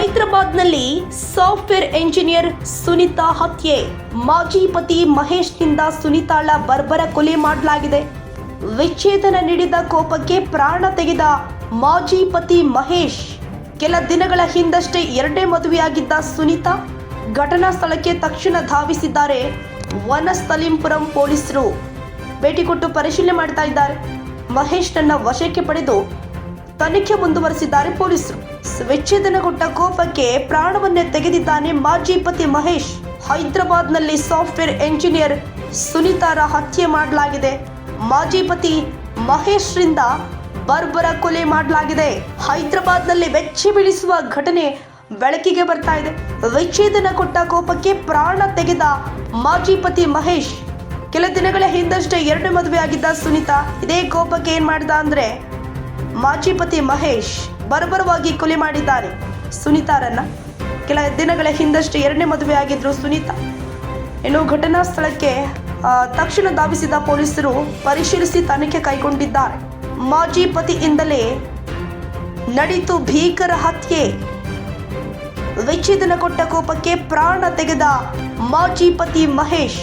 ಹೈದರಾಬಾದ್ನಲ್ಲಿ software engineer Sunita ಹತ್ಯೆ. ಮಾಜಿ ಪತಿ ಮಹೇಶ್ನಿಂದ ಸುನಿತಾಳ ಬರ್ಬರ ಕೊಲೆ ಮಾಡಲಾಗಿದೆ. ವಿಚ್ಛೇದನ ನೀಡಿದ ಕೋಪಕ್ಕೆ ಪ್ರಾಣ ತೆಗೆದ ಮಾಜಿ ಪತಿ ಮಹೇಶ್. ಕೆಲ ದಿನಗಳ ಹಿಂದಷ್ಟೇ ಎರಡೇ ಮದುವೆಯಾಗಿದ್ದ ಸುನಿತಾ ಘಟನಾ ಸ್ಥಳಕ್ಕೆ ತಕ್ಷಣ ಧಾವಿಸಿದ್ದಾರೆ ವನಸ್ಥಲಿಂಪುರಂ ಪೊಲೀಸರು. ಭೇಟಿ ಕೊಟ್ಟು ಪರಿಶೀಲನೆ ಮಾಡ್ತಾ ಇದ್ದಾರೆ. ಮಹೇಶ್ನನ್ನ ವಶಕ್ಕೆ ಪಡೆದು ತನಿಖೆ ಮುಂದುವರೆಸಿದ್ದಾರೆ ಪೊಲೀಸರು. ವಿಚ್ಛೇದನಗೊಂಡ ಕೋಪಕ್ಕೆ ಪ್ರಾಣವನ್ನೇ ತೆಗೆದಿದ್ದಾನೆ ಮಾಜಿ ಪತಿ ಮಹೇಶ್. ಹೈದರಾಬಾದ್ನಲ್ಲಿ ಸಾಫ್ಟ್ವೇರ್ ಎಂಜಿನಿಯರ್ ಸುನೀತಾರ ಹತ್ಯೆ ಮಾಡಲಾಗಿದೆ. ಮಾಜಿ ಪತಿ ಮಹೇಶ್ರಿಂದ ಬರ್ಬರ ಕೊಲೆ ಮಾಡಲಾಗಿದೆ. ಹೈದರಾಬಾದ್ನಲ್ಲಿ ಬೆಚ್ಚಿ ಬೀಳಿಸುವ ಘಟನೆ ಬೆಳಕಿಗೆ ಬರ್ತಾ ಇದೆ. ವಿಚ್ಛೇದನ ಕೊಟ್ಟ ಕೋಪಕ್ಕೆ ಪ್ರಾಣ ತೆಗೆದ ಮಾಜಿ ಪತಿ ಮಹೇಶ್. ಕೆಲ ದಿನಗಳ ಹಿಂದಷ್ಟೇ ಎರಡು ಮದುವೆ ಆಗಿದ್ದ ಸುನಿತಾ, ಇದೇ ಕೋಪಕ್ಕೆ ಏನ್ ಮಾಡ್ದ ಅಂದ್ರೆ ಮಾಜಿ ಪತಿ ಮಹೇಶ್ ಬರಬರವಾಗಿ ಕೊಲೆ ಮಾಡಿದ್ದಾರೆ. ಸುನೀತಾರನ್ನ ಕೆಲ ದಿನಗಳ ಹಿಂದಷ್ಟೇ ಎರಡನೇ ಮದುವೆ ಆಗಿದ್ರು ಸುನೀತಾ. ಇನ್ನು ಘಟನಾ ಸ್ಥಳಕ್ಕೆ ತಕ್ಷಣ ಧಾವಿಸಿದ ಪೊಲೀಸರು ಪರಿಶೀಲಿಸಿ ತನಿಖೆ ಕೈಗೊಂಡಿದ್ದಾರೆ. ಮಾಜಿ ಪತಿಯಿಂದಲೇ ನಡೀತು ಭೀಕರ ಹತ್ಯೆ. ವಿಚ್ಛೇದನ ಕೊಟ್ಟ ಕೋಪಕ್ಕೆ ಪ್ರಾಣ ತೆಗೆದ ಮಾಜಿ ಪತಿ ಮಹೇಶ್.